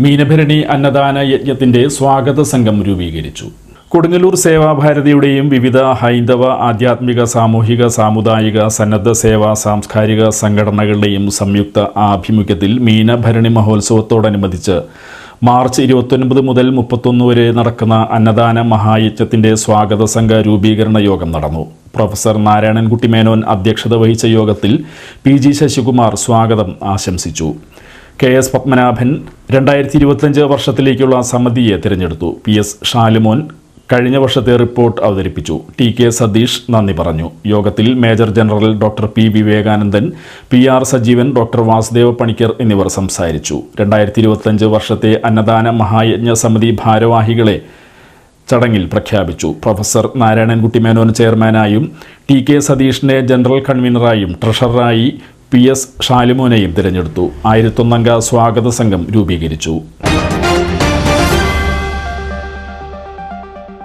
മീനഭരണി അന്നദാന യജ്ഞത്തിന്റെ സ്വാഗത സംഘം രൂപീകരിച്ചു. കൊടുങ്ങല്ലൂർ സേവാഭാരതിയുടെയും വിവിധ ഹൈന്ദവ ആധ്യാത്മിക സാമൂഹിക സാമുദായിക സന്നദ്ധ സേവാ സാംസ്കാരിക സംഘടനകളുടെയും സംയുക്ത ആഭിമുഖ്യത്തിൽ മീനഭരണി മഹോത്സവത്തോടനുബന്ധിച്ച് മാർച്ച് ഇരുപത്തൊൻപത് മുതൽ മുപ്പത്തൊന്ന് വരെ നടക്കുന്ന അന്നദാന മഹായജ്ഞത്തിന്റെ സ്വാഗത സംഘ രൂപീകരണ യോഗം നടന്നു. പ്രൊഫസർ നാരായണൻകുട്ടി മേനോൻ അധ്യക്ഷത വഹിച്ച യോഗത്തിൽ പി ജി ശശികുമാർ സ്വാഗതം ആശംസിച്ചു. കെ എസ് പത്മനാഭൻ രണ്ടായിരത്തി ഇരുപത്തഞ്ച് വർഷത്തിലേക്കുള്ള സമിതിയെ തിരഞ്ഞെടുത്തു. പി എസ് ഷാലിമോൻ കഴിഞ്ഞ വർഷത്തെ റിപ്പോർട്ട് അവതരിപ്പിച്ചു. ടി കെ സതീഷ് നന്ദി പറഞ്ഞു. യോഗത്തിൽ major general doctor P Vivekanandan P R Sajeevan doctor Vasudeva Panicker എന്നിവർ സംസാരിച്ചു. രണ്ടായിരത്തി ഇരുപത്തഞ്ച് വർഷത്തെ അന്നദാന മഹായജ്ഞ സമിതി ഭാരവാഹികളെ ചടങ്ങിൽ പ്രഖ്യാപിച്ചു. പ്രൊഫസർ നാരായണൻകുട്ടി മേനോൻ ചെയർമാനായും ടി കെ സതീഷിനെ ജനറൽ കൺവീനറായും ട്രഷററായി പി എസ് ഷാലിമോനെയും തിരഞ്ഞെടുത്തു. ആയിരത്തൊന്നംഗ സ്വാഗത സംഘം രൂപീകരിച്ചു.